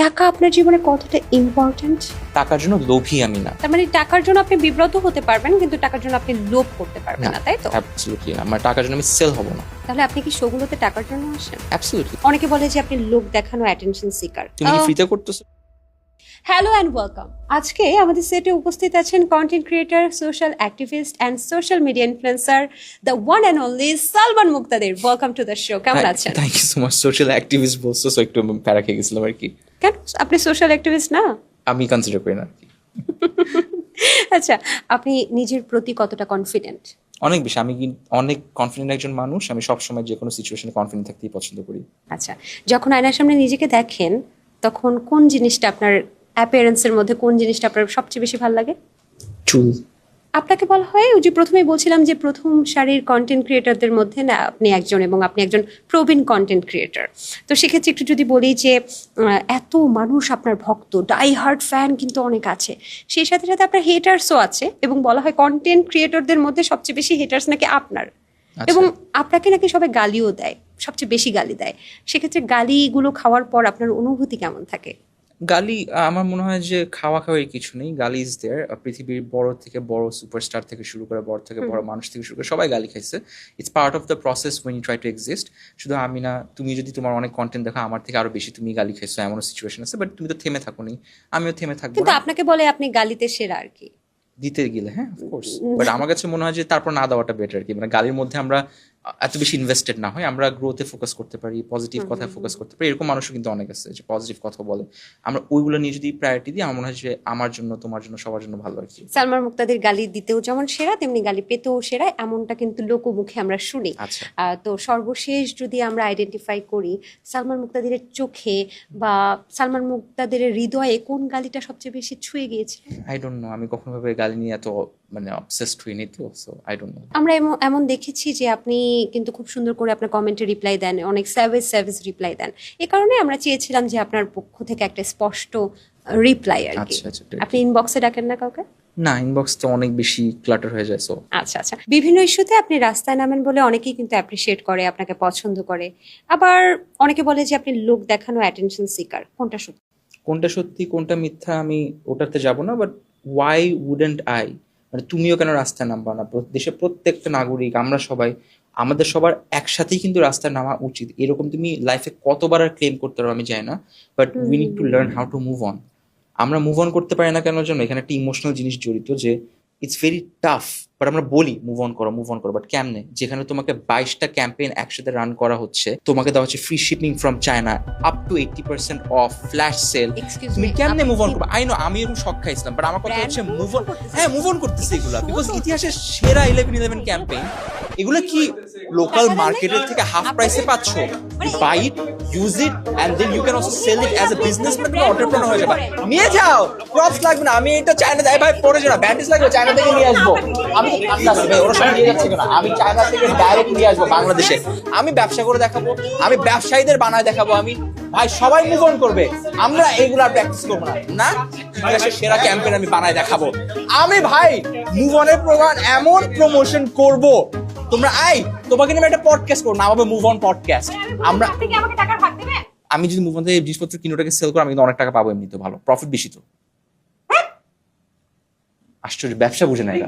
টাকা আপনার জীবনে কতটা ইম্পর্ট্যান্ট টাকার জন্য লোভী আমি না। তার মানে টাকার জন্য আপনি বিব্রত হতে পারবেন কিন্তু টাকার জন্য আপনি লোভ করতে পারবেন না তাই তো? অ্যাবসলিউটলি আমার টাকার জন্য আমি সেল হব না। তাহলে আপনি কি শোগুলোতে টাকার জন্য আসেন? অ্যাবসলিউটলি অনেকে বলে যে আপনি লোক দেখানো অ্যাটেনশন সিকার তুমি কি ফ্রিতে করতেছো? হ্যালো অ্যান্ড ওয়েলকাম আজকে আমাদের সেটে উপস্থিত আছেন content creator social activist and social media influencer the one and only Salman Muktadir. Welcome to the show কেমন আছেন? Thank you so much social activist বলছো so একটু প্যারা খেয়ে গেছিলাম আর কি। কেন? আপনি সোশ্যাল অ্যাক্টিভিস্ট না? আমি কনসিডার করি না আচ্ছা আপনি নিজের প্রতি কতটা কনফিডেন্ট অনেক বেশি আমি অনেক কনফিডেন্ট একজন মানুষ আমি সবসময় যে কোনো সিচুয়েশনে কনফিডেন্ট থাকতেই পছন্দ করি। আচ্ছা যখন আয়নার সামনে নিজেকে দেখেন তখন কোন জিনিসটা আপনার অ্যাপিয়ারেন্সের মধ্যে কোন জিনিসটা আপনার সবচেয়ে বেশি ভালো লাগে? চুল। আপনাকে বলা হয় ওই যে প্রথমেই বলছিলাম যে প্রথম সারির কন্টেন্ট ক্রিয়েটরদের মধ্যে না আপনি একজন এবং আপনি একজন প্রবীণ কন্টেন্ট ক্রিয়েটর তো সেক্ষেত্রে একটু যদি বলি যে এত মানুষ আপনার ভক্ত ডাই হার্ট ফ্যান কিন্তু অনেক আছে। সেই সাথে সাথে আপনার হেটার্সও আছে এবং বলা হয় কন্টেন্ট ক্রিয়েটরদের মধ্যে সবচেয়ে বেশি হেটার্স নাকি আপনার। আচ্ছা। এবং আপনাকে নাকি সবাই গালিও দেয় সবচেয়ে বেশি গালি দেয়। সেক্ষেত্রে গালিগুলো খাওয়ার পর আপনার অনুভূতি কেমন থাকে? গালি আমার মনে হয় যে খাওয়া খাওয়ার কিছু নেই। গালি ইজ দেয়ার পৃথিবীর বড় থেকে বড় সুপারস্টার থেকে শুরু করে বড় থেকে বড় মানুষ থেকে শুরু করে সবাই গালি খাইছে। It's part of the process when you try to exist শুধু আমি না তুমি যদি তোমার অনেক কন্টেন্ট দেখো আমার থেকে আরও বেশি তুমি গালি খাইছো এমন সিচুয়েশন আছে বাট তুমি তো থেমে থাকো নি আমিও থেমে থাকব কিন্তু আপনাকে বলে আপনি গালিতে সেরা আর কি। দিতে গেলে হ্যাঁ অফকোর্স বাট আমার কাছে মনে হয় যে তারপর না দেওয়াটা বেটার আর কি। মানে গালির মধ্যে আমরা এত বেশি ইনভেস্টেড না হয় আমরা গ্রোথে ফোকাস করতে পারি পজিটিভ কথায় ফোকাস করতে পারি এরকম মানুষও কিন্তু অনেক আছে যে পজিটিভ কথা বলে। আমরা ওইগুলো নিয়ে যদি প্রায়োরিটি দিই আমার মনে হয় যে আমার জন্য তোমার জন্য সবার জন্য ভালো আর কি। সালমান মুক্তাদের গালি দিতেও যেমন সেরা তেমনি গালি পেতেও সেরা এমনটা কিন্তু লোকমুখে আমরা শুনি। আচ্ছা। তো সর্বশেষ যদি আমরা আইডেন্টিফাই করি সালমান মুক্তাদের চোখে বা সালমান মুক্তাদের হৃদয়ে কোন গালিটা সবচেয়ে বেশি ছুঁয়ে গিয়েছে? আই ডোন্ট নো আমি কখনো ভাবে গালি নিয়ে এত মানে অবসেসড হইনি তো সো আই ডোন্ট নো আমরা এমন দেখেছি যে আপনি কিন্তু খুব সুন্দর করে আপনার কমেন্টে রিপ্লাই দেন অনেক সার্ভিস সার্ভিস রিপ্লাই দেন। এ কারণে আমরা চেয়েছিলাম যে আপনার পক্ষ থেকে একটা স্পষ্ট রিপ্লাই আর কি। আচ্ছা আচ্ছা আপনি ইনবক্সে ডাকেন না কাউকে? না ইনবক্স তো অনেক বেশি ক্লাটার হয়ে যায় সো আচ্ছা আচ্ছা। বিভিন্ন ইস্যুতে আপনি রাস্তায় নামেন বলে অনেকেই কিন্তু অ্যাপ্রিসিয়েট করে আপনাকে পছন্দ করে। আবার অনেকে বলে যে আপনি লোক দেখানো অ্যাটেনশন সিকার কোনটা সত্যি? কোনটা সত্যি কোনটা মিথ্যা আমি ওটাতে যাব না বাট ওয়াই উডেন্ট আই মানে তুমিও কেন রাস্তায় নামবা না? দেশের প্রত্যেকটা নাগরিক আমরা সবাই আমাদের সবার একসাথেই কিন্তু রাস্তায় নামা উচিত। এরকম তুমি লাইফে কতবার আর ক্লেম করতে পারো আমি জানি না but we need to learn how to move on আমরা মুভ অন করতে পারি না কেন জন্য এখানে একটা ইমোশনাল জিনিস জড়িত যে ইটস ভেরি টাফ বাট আমরা বলি মুভ অন করো মুভ অন করো বাট কেমনে? যেখানে তোমাকে বাইশটা ক্যাম্পেইন একসাথে রান করা হচ্ছে তোমাকে দেওয়া হচ্ছে free shipping from China up to eighty percent off flash sale তুমি কেমনে মুভ অন করবে আই নো আমি এরকম শখ খাইছিলাম বাট আমার কথা হচ্ছে মুভ অন হ্যাঁ মুভ অন করতেছি এগুলো বিকজ ইতিহাসের সেরা ইলেভেন ইলেভেন ক্যাম্পেইন এগুলো কি লোকাল মার্কেটের থেকে হাফ প্রাইসে পাচ্ছ। Buy it use it and then you can also sell it as a business man তুমি অন্টারপ্রেনার হয়ে যাবে। নিয়ে যাও প্রপস লাগবে না। আমি এটা চায়না যাই ভাই পড়ে যাও ব্যান্ডেজ লাগবে চায়না থেকে নিয়ে আসব। আমি ভাই, ওরা সব নিয়ে যাচ্ছে না আমি চায়না থেকে ডাইরেক্ট নিয়ে আসব বাংলাদেশে। আমি ব্যবসা করে দেখাবো আমি ব্যবসায়ীদের বানায় দেখাবো আমি। ভাই সবাই মুভ অন করবে। আমরা এইগুলো প্র্যাকটিস করব না। না ইতিহাসের সেরা ক্যাম্পেইন আমি বানায় দেখাবো। আমি ভাই মুভ অনের প্রমাণ এমন প্রমোশন করব তোমরা আই তোমাকে নিয়ে আমি একটা পডকাস্ট করব নামাবে মুভ অন পডকাস্ট আমরা থেকে আমাকে টাকা ভাগ দেবে আমি যদি মুভ অন থেকে জিনিসপত্র কিনে ওটাকে সেল করি আমি কিন্তু অনেক টাকা পাবো এমনি তো ভালো। প্রফিট বেশি তো। আশ্চর্য ব্যবসা বুঝে না এটা